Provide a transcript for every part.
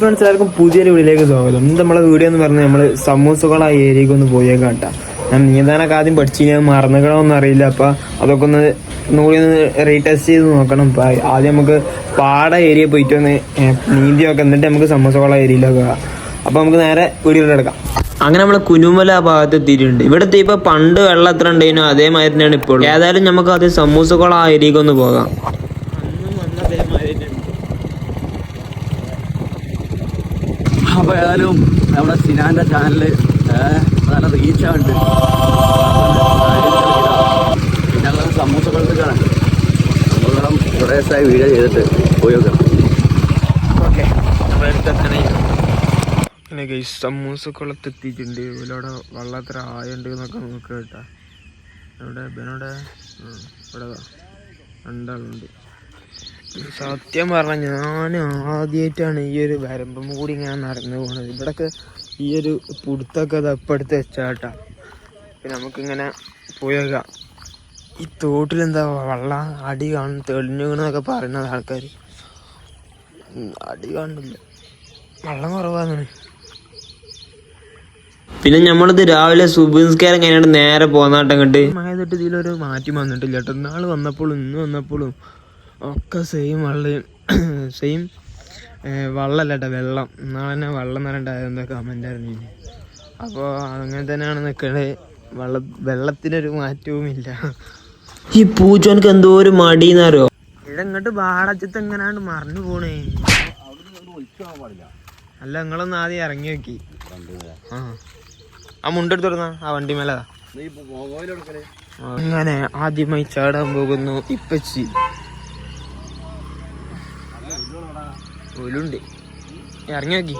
Friends എല്ലാവർക്കും പുതിയൊരു വീഡിയോയിലേക്ക് സ്വാഗതം. ഇന്ന് നമ്മളെ വീഡിയോ എന്ന് പറഞ്ഞാൽ നമ്മൾ സമൂസകൾ ഏരിയക്ക് ഒന്ന് പോയേക്കാം കേട്ടോ ഞാൻ നീന്താനൊക്കെ ആദ്യം പഠിച്ചു ഞാൻ മറന്നുകളൊന്നും അറിയില്ല. അപ്പോൾ അതൊക്കെ ഒന്ന് നൂറി ഒന്ന് റീടെസ്റ്റ് ചെയ്ത് നോക്കണം. അപ്പം ആദ്യം നമുക്ക് പാട ഏരിയ പോയിട്ട് ഒന്ന് നീന്തിയൊക്കെ എന്നിട്ട് നമുക്ക് സമൂസകള ഏരിയയിലൊക്കെ അപ്പോൾ അപ്പൊ നമുക്ക് നേരെ വീഡിയോയിലെടുക്കാം അങ്ങനെ നമ്മൾ കുനുമല ആ ഭാഗത്ത് എത്തിയിട്ടുണ്ട്. ഇവിടെ എത്തിയപ്പോ പണ്ട് വെള്ളം എത്ര ഉണ്ടായിരുന്നു അതേമാതിരി തന്നെയാണ് ഇപ്പോൾ ഏതായാലും നമുക്ക് ആദ്യം സമൂസകൾ ആ ഏരിയക്ക് ഒന്ന് പോകാം. അപ്പൊ ഏതായാലും നമ്മുടെ സിനാന്റെ ചാനൽ നല്ല റീച്ചാണ് പിന്നെ ഞങ്ങൾ സമൂസ കാണാൻ നമ്മളും കുറേ ദിവസമായി വീഡിയോ ചെയ്തിട്ട് പോയി നോക്കാം ഓക്കെ. പിന്നെ ഗൈസ് സമൂസ കുളത്ത് എത്തിയിട്ടുണ്ട് ഇതിലൂടെ വെള്ളത്ര ആയുണ്ട് എന്നൊക്കെ നോക്കുക കേട്ടാ. ഇവിടെ ഇവനോടെ ഇവിടെ രണ്ടാളുണ്ട്. സത്യം പറഞ്ഞ ഞാൻ ആദ്യമായിട്ടാണ് ഈ ഒരു വരമ്പം കൂടി ഇങ്ങനെ നടന്നു പോകുന്നത് ഇവിടൊക്കെ ഈ ഒരു പുടുത്തൊക്കെ തപ്പെടുത്ത് വെച്ചാട്ടാ. പിന്നെ നമുക്കിങ്ങനെ പോയേക്കാം ഈ തോട്ടിലെന്താ വെള്ളം അടി കാണും തെളിഞ്ഞു പറയുന്നത് ആൾക്കാർ അടി കാണുന്നില്ല വെള്ളം കുറവാണ് പിന്നെ നമ്മളിത് രാവിലെ സുബിൻസ്കാരം കഴിഞ്ഞാണ്ട് നേരെ പോന്നാട്ടം കണ്ട് മഴ തൊട്ട് ഇതിലൊരു മാറ്റി വന്നിട്ടില്ല കേട്ടോ. ഇന്നാൾ വന്നപ്പോഴും ഇന്ന് വന്നപ്പോഴും ഒക്കെ സെയിം വള്ളയും സെയിം വള്ളല്ല കേട്ടോ വെള്ളം. നാളെ തന്നെ വെള്ളം എന്ന് എന്താ കമന്റ് അറിഞ്ഞു അപ്പോൾ അങ്ങനെ തന്നെയാണ് നിൽക്കണത് വെള്ള വെള്ളത്തിനൊരു മാറ്റവും ഇല്ല. ഈ പൂച്ചോനക്ക് എന്തോ ഒരു മടിയെന്നറിയോ ഇതങ്ങോട്ട് ബാടച്ചത്ത് എങ്ങനാണ്ട് മറിഞ്ഞു പോണേ. അല്ല നിങ്ങളൊന്ന് ആദ്യം ഇറങ്ങി നോക്കി. ആ. ആ മുണ്ടെടുത്ത് തുറന്ന ആ വണ്ടി മേലതാ. അങ്ങനെ ആദ്യമായി ചാടാൻ പോകുന്നു ഇപ്പച്ചി. ഒലുണ്ട് ഇറങ്ങി നോക്കി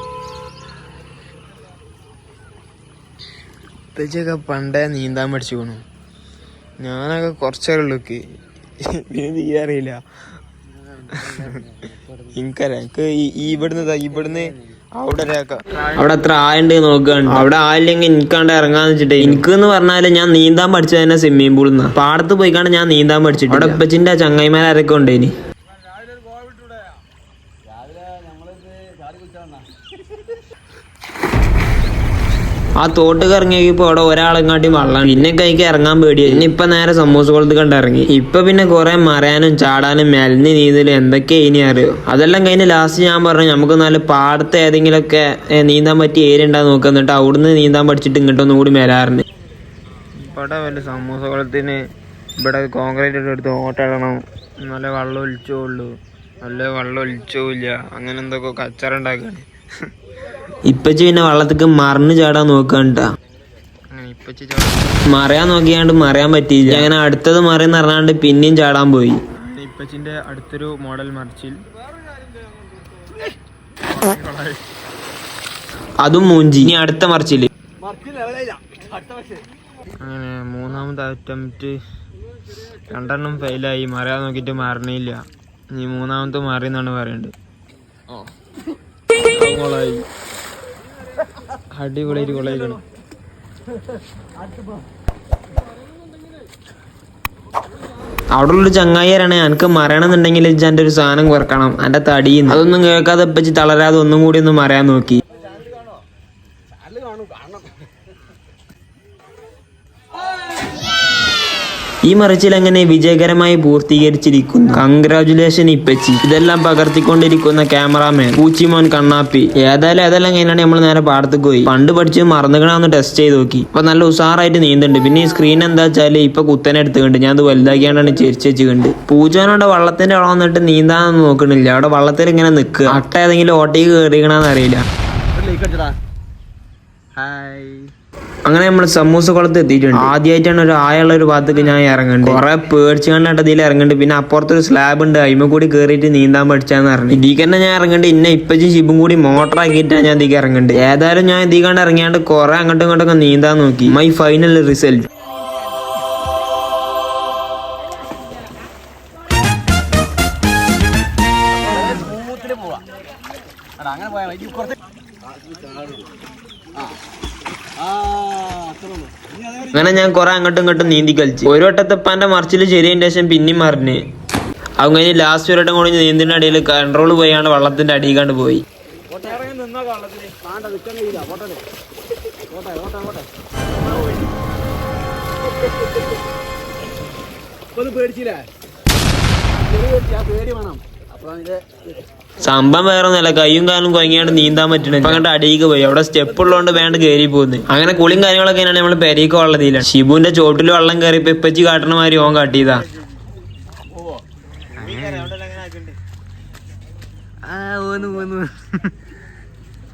ഇപ്പച്ചിയൊക്കെ പണ്ടേ നീന്താൻ പഠിച്ചു പോണു ഞാനൊക്കെ കുറച്ചേ ഉള്ളൂക്ക് ഇതിന് തീരെ അറിയില്ല. എനിക്കറിയാം. എനിക്ക് ഇവിടുന്ന് ഇവിടുന്ന് അവിടെ അത്ര ആയുണ്ട് നോക്കുകയാണ് അവിടെ ആയില്ലെങ്കിൽ എനിക്കാണ്ട് ഇറങ്ങാന്ന് വെച്ചിട്ട് എനിക്ക് എന്ന് പറഞ്ഞാൽ ഞാൻ നീന്താൻ പഠിച്ചത് തന്നെ സ്വിമ്മിംഗ് പൂളിൽ നിന്ന് പാടത്ത് പോയിക്കാണ്ട് ഞാൻ നീന്താൻ പഠിച്ചിട്ട് അവിടെ ഇപ്പച്ചിന്റെ ചങ്ങായിമാരൊക്കെ ഉണ്ടേനി ആ തോട്ട് കറങ്ങിയപ്പോ അവിടെ ഒരാളെങ്ങാട്ടി വള്ളം. പിന്നെ കൈക്ക് ഇറങ്ങാൻ പേടിയായി. പിന്നെ ഇപ്പൊ നേരെ സമൂസ കൊളത്ത് കണ്ട് ഇറങ്ങി. ഇപ്പൊ പിന്നെ കുറെ മറയാനും ചാടാനും മെലഞ്ഞ് നീന്തലും എന്തൊക്കെ ഇനി അറിയോ? അതെല്ലാം കഴിഞ്ഞ് ലാസ്റ്റ് ഞാൻ പറഞ്ഞു നമുക്ക് നല്ല പാടത്തെ ഏതെങ്കിലുമൊക്കെ നീന്താൻ പറ്റിയ ഏരിയ ഉണ്ടാ നോക്കുക എന്നിട്ട് അവിടുന്ന് നീന്താൻ പഠിച്ചിട്ട് ഇങ്ങോട്ടൊന്നും കൂടി മേലാറുണ്ട്. ഇവിടെ വല്ല സമൂസ കുളത്തിന് ഇവിടെ കോൺക്രീറ്റ് ഒക്കെ എടുത്ത് ഓട്ടിടണം നല്ല വെള്ളം ഒലിച്ചോളൂ നല്ല വെള്ളം ഒലിച്ചില്ല അങ്ങനെ എന്തൊക്കെ കച്ചറ ഉണ്ടാക്കാണ് ഇപ്പച്ചി പിന്നെ വെള്ളത്തേക്ക് മറിഞ്ഞ് ചാടാൻ നോക്കണ്ടാ മറയാൻ നോക്കിയാണ്ട് മറയാൻ പറ്റിയില്ല. അങ്ങനെ അടുത്തത് മറിയെന്ന് പറഞ്ഞാണ്ട് പിന്നെയും ചാടാൻ പോയി. ഇപ്പച്ചിന്റെ അടുത്തൊരു മോഡൽ മറിച്ചിൽ. അതും മൂഞ്ചി. ഇനി അടുത്ത മറിച്ചിൽ. അങ്ങനെ മൂന്നാമത് അറ്റംപ്റ്റ് രണ്ടെണ്ണം ഫെയിലായി മറിയാൻ നോക്കിട്ട് മറണില്ല ഇനി മൂന്നാമത്തെ മാറി പറയുന്നത് പറയണ്ട്. അടിപൊളിയായിട്ട് കൊളായിക്കണം അവിടെ ഉള്ളൊരു ചങ്ങായിരാണ് എനിക്ക് മറയണമെന്നുണ്ടെങ്കിൽ എന്റെ ഒരു സാധനം കുറക്കണം. എന്റെ തടിയും അതൊന്നും കേൾക്കാതെ ഇപ്പച്ചി തളരാതെ ഒന്നും കൂടി ഒന്ന് മറയാൻ നോക്കി. ഈ മറിച്ചിൽ അങ്ങനെ വിജയകരമായി പൂർത്തീകരിച്ചിരിക്കുന്നു? കൺഗ്രാചുലേഷൻ ഇപ്പച്ചി. ഇതെല്ലാം പകർത്തിക്കൊണ്ടിരിക്കുന്ന ക്യാമറാമാൻ പൂച്ചിമോൻ കണ്ണാപ്പി. ഏതായാലും അതെല്ലാം കഴിഞ്ഞാണ് നമ്മൾ നേരെ പാടത്തേക്ക് പോയി. പണ്ട് പഠിച്ച് മറന്നുകണമെന്ന് ടെസ്റ്റ് ചെയ്ത് നോക്കി. അപ്പൊ നല്ല ഉഷാറായിട്ട് നീന്തുണ്ട് പിന്നെ ഈ സ്ക്രീൻ എന്താ വെച്ചാൽ ഇപ്പൊ കുത്തനെ എടുത്തുകൊണ്ട് ഞാൻ അത് വലുതാക്കിയാണ്ടാണ് ചെരിച്ച് വെച്ചുകൊണ്ട്. പൂജാനോടെ വള്ളത്തിന്റെ അവിടെ വന്നിട്ട് നീന്താനൊന്നും നോക്കണില്ല. അവിടെ വള്ളത്തിൽ ഇങ്ങനെ നിൽക്കുക. അട്ട ഏതെങ്കിലും ഓട്ടേക്ക് കയറിക്കണമെന്ന് അറിയില്ല. ഹായ് അങ്ങനെ നമ്മൾ സമൂസ കുളത്ത് എത്തിയിട്ടുണ്ട്. ആദ്യമായിട്ടാണ് ഒരു ആയുള്ള ഒരു ഭാഗത്തേക്ക് ഞാൻ ഇറങ്ങുന്നുണ്ട് കുറെ പേടിച്ച് കണ്ടിട്ട് ഇതിൽ ഇറങ്ങുന്നുണ്ട് പിന്നെ അപ്പുറത്തൊരു സ്ലാബ് ഉണ്ട്. അതിമ കൂടി കയറിയിട്ട് നീന്താൻ പഠിച്ചാന്ന് പറഞ്ഞു. ഇതിൽ തന്നെ ഞാൻ ഇറങ്ങുന്നുണ്ട് ഇന്നെ ഇപ്പച്ചും ശിബും കൂടി മോട്ടർ ആക്കിയിട്ടാണ് ഞാൻ ഇതിക്ക് ഇറങ്ങുന്നുണ്ട് ഏതായാലും ഞാൻ ഇതിൽ കണ്ട് ഇറങ്ങിയാണ്ട് കുറെ അങ്ങോട്ടും ഇങ്ങോട്ടൊക്കെ നീന്താൻ നോക്കി. മൈ ഫൈനൽ റിസൾട്ട് അങ്ങനെ പോയാ മതി. കുറച്ച് ആ. അങ്ങനെ ഞാൻ കുറെ അങ്ങോട്ടും ഇങ്ങോട്ടും നീന്തി കളിച്ചു. ഒരു വട്ടത്തെപ്പാന്റെ മറിച്ചിൽ ശരിയതിന്റെ ശേഷം പിന്നെയും മറിഞ്ഞ്. അങ്ങനെ കഴിഞ്ഞ് ലാസ്റ്റ് ഒരു വട്ടം കൂടി നീന്തിന്റെ അടിയിൽ കൺട്രോൾ പോയാണ് വള്ളത്തിന്റെ അടിയിൽ കണ്ട് പോയി. കാണ്ട പേടിച്ചില്ലേ? പേടി വേണം. സംഭവം വേറെ ഒന്നല്ല കയ്യും കാലും കൊയങ്ങിയാണ്ട് നീന്താൻ പറ്റണ. അങ്ങോട്ട് അടിയിക്ക് പോയി. അവിടെ സ്റ്റെപ്പ് ഉള്ളതുകൊണ്ട് വേണ്ട കയറി പോകുന്നത് അങ്ങനെ കുളിയും കാര്യങ്ങളൊക്കെ നമ്മൾ പെരീക്ക് വെള്ളത്തിലാണ് ഷിബുവിന്റെ ചോട്ടിൽ വെള്ളം കയറിയപ്പോ ഇപ്പച്ചി കാട്ടണ മാതിരി ഓൻ കാട്ടിയതാ.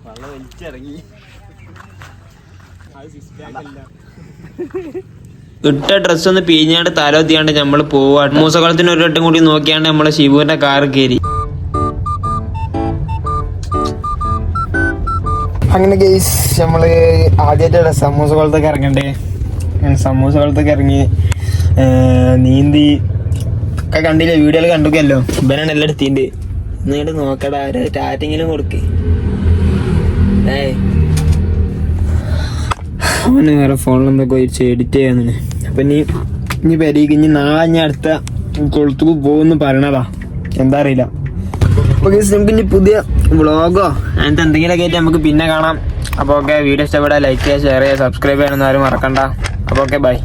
വെള്ളം വലിച്ചിറങ്ങി. ഇട്ട ഡ്രസ്സ് ഒന്ന് പിഴിഞ്ഞാണ്ട് തലോത്തിയാണ്ട് നമ്മൾ പോവാ. മൂസകുളത്തിന് ഒരു വട്ടം കൂടി നോക്കിയാണ്ട് നമ്മളെ ശിവുവിന്റെ കാർ കയറി അങ്ങനെ ഗെയ്സ് നമ്മൾ ആദ്യമായിട്ടാണ് സമൂസ കുളത്തൊക്കെ ഇറങ്ങണ്ടേ. സമൂസ കുളത്തൊക്കെ ഇറങ്ങി നീന്തി. ഒക്കെ കണ്ടില്ലേ? വീഡിയോയിൽ കണ്ടുക്കല്ലോ ഇവനാണ് എല്ലാം എടുത്തിണ്ട്. എന്നിട്ട് നോക്കടാ ഒരു ടാറ്റെങ്കിലും കൊടുക്ക്. അവന് വേറെ ഫോണിൽ എന്തൊക്കെ എഡിറ്റ് ചെയ്യാന്ന് അപ്പൊ നീ ഇനി പെരീക്ക് ഇനി നാളെ ഞാൻ അടുത്ത കൊളുത്തുക്ക് പോകുന്നു പറയണതാ. എന്താ അറിയില്ല. ഓക്കെ നമുക്ക് ഇനി പുതിയ വ്ളോഗോ അങ്ങനത്തെ എന്തെങ്കിലുമൊക്കെ ആയിട്ട് നമുക്ക് പിന്നെ കാണാം. അപ്പോൾ ഓക്കെ വീഡിയോ ഇഷ്ടപ്പെടാ ലൈക്ക് ചെയ്യുക ഷെയർ ചെയ്യുക സബ്സ്ക്രൈബ് ചെയ്യണമെന്ന് ആരും മറക്കണ്ട. അപ്പോൾ ഓക്കെ ബൈ